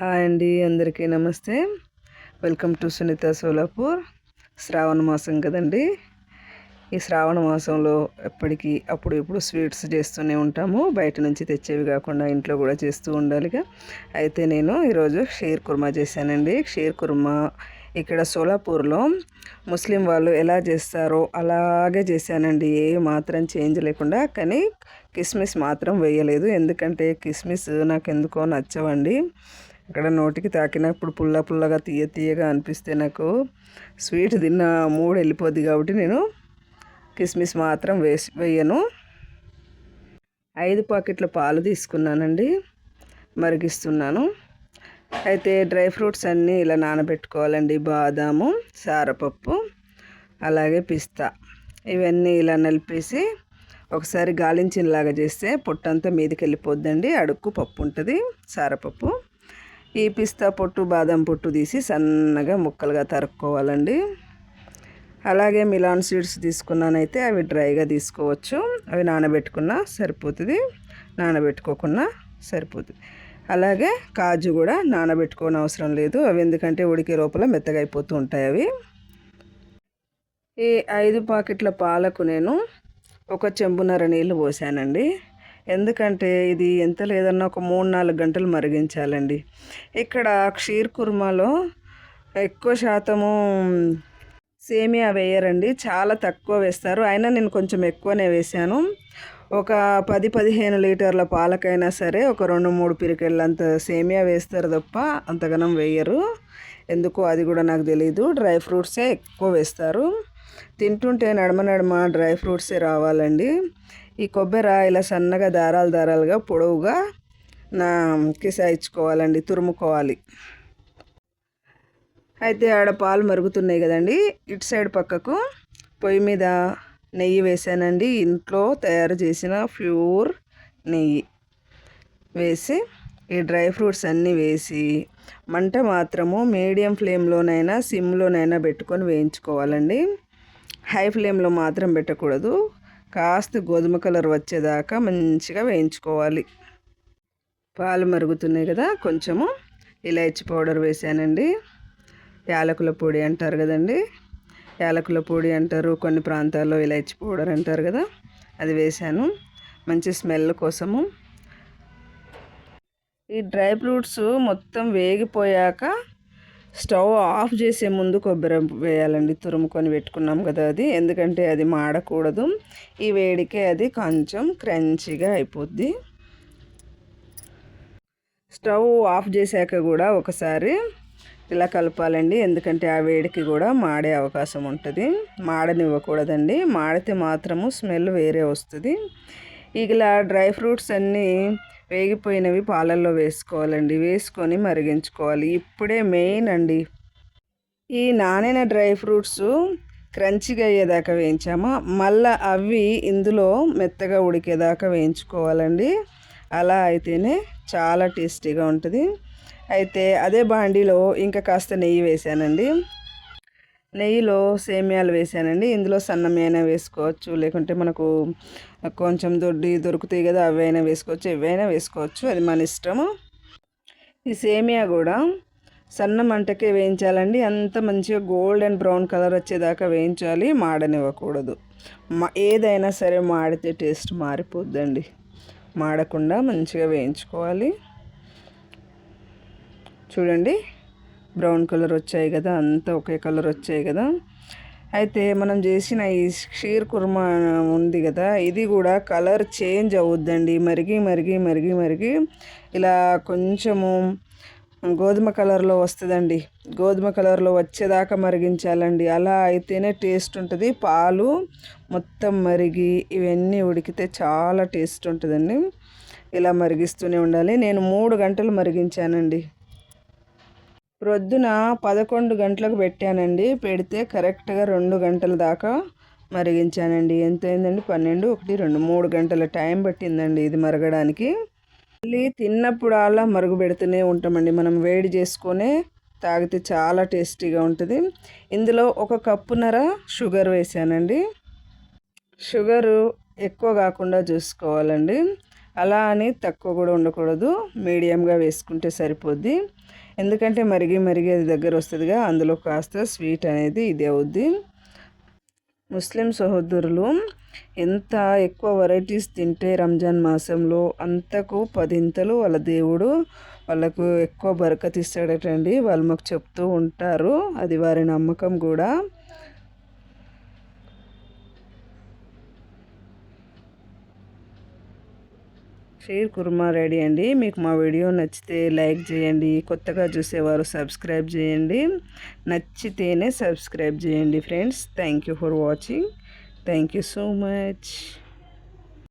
Hi అండి అందరికీ నమస్తే. Welcome to Sunitha Solapur. శ్రావణ మాసం కదండి. ఈ శ్రావణ మాసంలో ఎప్పటికీ అప్పుడు ఇప్పుడు స్వీట్స్ చేస్తూనే ఉంటాము. బయట నుంచి తెచ్చేవి కాకుండా ఇంట్లో కూడా చేస్తూ ఉండాలిగా. అయితే నేను ఈరోజు షేర్ కుర్మా చేశానండి. షేర్ కుర్మా ఇక్కడ సోలాపూర్లో ముస్లిం వాళ్ళు ఎలా చేస్తారో అలాగే చేశానండి. ఏ మాత్రం చేంజ్ లేకుండా కానీ కిస్మిస్ మాత్రం వేయలేదు. ఎందుకంటే కిస్మిస్ నాకు ఎందుకో నచ్చవండి. అక్కడ నోటికి తాకినప్పుడు పుల్ల పుల్లగా తీయ తీయగా అనిపిస్తే నాకు స్వీట్ తిన్న మూడు వెళ్ళిపోద్ది కాబట్టి నేను కిస్మిస్ మాత్రం వేసి వేయను. ఐదు పాకెట్ల పాలు తీసుకున్నానండి. మరిగిస్తున్నాను. అయితే డ్రై ఫ్రూట్స్ అన్నీ ఇలా నానబెట్టుకోవాలండి. బాదాము సారపప్పు అలాగే పిస్తా. ఇవన్నీ ఇలా నలిపేసి ఒకసారి గాలించినలాగా చేస్తే పొట్టంతా మీదకి వెళ్ళిపోద్దండి అడుక్కు పప్పు ఉంటుంది సారపప్పు. ఈ పిస్తా పొట్టు బాదం పొట్టు తీసి సన్నగా ముక్కలుగా తరుక్కోవాలండి. అలాగే మిలాన్ సీడ్స్ తీసుకున్నానైతే అవి డ్రైగా తీసుకోవచ్చు. అవి నానబెట్టుకున్నా సరిపోతుంది. నానబెట్టుకోకుండా సరిపోతుంది. అలాగే కాజు కూడా నానబెట్టుకోని అవసరం లేదు. అవి ఎందుకంటే ఉడికే లోపల మెత్తగా అయిపోతూ ఉంటాయి అవి. ఈ ఐదు పాకెట్ల పాలకు నేను ఒక చెంబున్నర నీళ్ళు పోసానండి. ఎందుకంటే ఇది ఎంత లేదన్నా ఒక మూడు నాలుగు గంటలు మరిగించాలండి. ఇక్కడ క్షీర్ కుర్మాలో ఎక్కువ శాతము సేమియా వేయరండి. చాలా తక్కువ వేస్తారు. అయినా నేను కొంచెం ఎక్కువనే వేసాను ఒక పది పదిహేను లీటర్ల పాలకైనా సరే ఒక రెండు మూడు పిరికెళ్ళంత సేమియా వేస్తారు తప్ప అంతగనం వేయరు. ఎందుకో అది కూడా నాకు తెలియదు డ్రై ఫ్రూట్సే ఎక్కువ వేస్తారు. తింటుంటే నడమ నడమ డ్రై ఫ్రూట్సే రావాలండి. ఈ కొబ్బరి ఇలా సన్నగా దారాలు దారాలుగా పొడవుగా నా కిసాయించుకోవాలండి తురుముకోవాలి. అయితే ఆడ పాలు మరుగుతున్నాయి కదండి ఇటు సైడ్ పక్కకు పొయ్యి మీద నెయ్యి వేసానండి. ఇంట్లో తయారు చేసిన ప్యూర్ నెయ్యి వేసి ఈ డ్రై ఫ్రూట్స్ అన్నీ వేసి మంట మాత్రము మీడియం ఫ్లేమ్లోనైనా సిమ్లోనైనా పెట్టుకొని వేయించుకోవాలండి. హై ఫ్లేమ్లో మాత్రం పెట్టకూడదు. కాస్త గోధుమ కలర్ వచ్చేదాకా మంచిగా వేయించుకోవాలి. పాలు మరుగుతున్నాయి కదా కొంచెము ఇలాచి పౌడర్ వేసానండి. యాలకుల పొడి అంటారు కదండి. యాలకుల పొడి అంటారు కొన్ని ప్రాంతాల్లో ఇలాచి పౌడర్ అంటారు కదా అది వేసాను. మంచి స్మెల్ కోసము. ఈ డ్రై ఫ్రూట్స్ మొత్తం వేగిపోయాక స్టవ్ ఆఫ్ చేసే ముందు కొబ్బరి వేయాలండి. తురుముకొని పెట్టుకున్నాం కదా అది. ఎందుకంటే అది మాడకూడదు. ఈ వేడికే అది కొంచెం క్రంచిగా అయిపోద్ది. స్టవ్ ఆఫ్ చేశాక కూడా ఒకసారి ఇలా కలపాలండి. ఎందుకంటే ఆ వేడికి కూడా మాడే అవకాశం ఉంటుంది. మాడనివ్వకూడదండి. మాడితే మాత్రము స్మెల్ వేరే వస్తుంది. ఇలా డ్రై ఫ్రూట్స్ అన్నీ వేగిపోయినవి పాలల్లో వేసుకోవాలండి. వేసుకొని మరిగించుకోవాలి. ఇప్పుడే మెయిన్ అండి. ఈ నానిన డ్రై ఫ్రూట్స్ క్రంచిగా అయ్యేదాకా వేయించామా. మళ్ళీ అవి ఇందులో మెత్తగా ఉడికేదాకా వేయించుకోవాలండి. అలా అయితేనే చాలా టేస్టీగా ఉంటుంది. అయితే అదే బాండీలో ఇంకా కాస్త నెయ్యి వేసానండి. నెయ్యిలో సేమియాలు వేసానండి. ఇందులో సన్నమైనా వేసుకోవచ్చు. లేకుంటే మనకు కొంచెం దొడ్డి దొరుకుతాయి కదా అవైనా వేసుకోవచ్చు ఎవైనా వేసుకోవచ్చు. అది మన ఇష్టము. ఈ సేమియా కూడా సన్న మంటకే వేయించాలండి. అంత మంచిగా గోల్డ్ అండ్ బ్రౌన్ కలర్ వచ్చేదాకా వేయించాలి. మాడనివ్వకూడదు. మా ఏదైనా సరే మాడితే టేస్ట్ మారిపోద్దండి. మాడకుండా మంచిగా వేయించుకోవాలి. చూడండి. బ్రౌన్ కలర్ వచ్చాయి కదా అంతా ఒకే కలర్ వచ్చాయి కదా. అయితే మనం చేసిన ఈ క్షీర్ కుర్మా ఉంది కదా ఇది కూడా కలర్ చేంజ్ అవుద్దండి. మరిగి మరిగి మరిగి మరిగి ఇలా కొంచెము గోధుమ కలర్లో వస్తుందండి. గోధుమ కలర్లో వచ్చేదాకా మరిగించాలండి. అలా అయితేనే టేస్ట్ ఉంటుంది. పాలు మొత్తం మరిగి ఇవన్నీ ఉడికితే చాలా టేస్ట్ ఉంటుందండి. ఇలా మరిగిస్తూనే ఉండాలి. నేను మూడు గంటలు మరిగించానండి. ప్రొద్దున పదకొండు గంటలకు పెట్టానండి. పెడితే కరెక్ట్గా రెండు గంటల దాకా మరిగించానండి. ఎంత అయిందండి? పన్నెండు ఒకటి రెండు మూడు గంటల టైం పట్టిందండి ఇది మరగడానికి. మళ్ళీ తిన్నప్పుడు అలా మరుగు పెడుతూనే ఉంటామండి. మనం వేడి చేసుకొని తాగితే చాలా టేస్టీగా ఉంటుంది. ఇందులో ఒక కప్పున్నర షుగర్ వేసానండి. షుగరు ఎక్కువ కాకుండా చూసుకోవాలండి. అలా అని తక్కువ కూడా ఉండకూడదు. మీడియంగా వేసుకుంటే సరిపోద్ది. ఎందుకంటే మరిగి మరిగి అది దగ్గర వస్తుందిగా అందులో కాస్త స్వీట్ అనేది ఇది అవుద్ది. ముస్లిం సహోదరులు ఎంత ఎక్కువ వెరైటీస్ తింటే రంజాన్ మాసంలో అంతకు పదింతలు వాళ్ళ దేవుడు వాళ్ళకు ఎక్కువ బరకతిస్తాడటండి వాళ్ళు మాకు చెప్తూ ఉంటారు. అది వారి నమ్మకం కూడా. షేర్ కుర్మా రెడీ అండి. మీకు మా వీడియో నచ్చితే లైక్ చేయండి. కొత్తగా చూసేవారు సబ్స్క్రైబ్ చేయండి. నచ్చితేనే సబ్స్క్రైబ్ చేయండి friends. Thank you for watching. Thank you so much.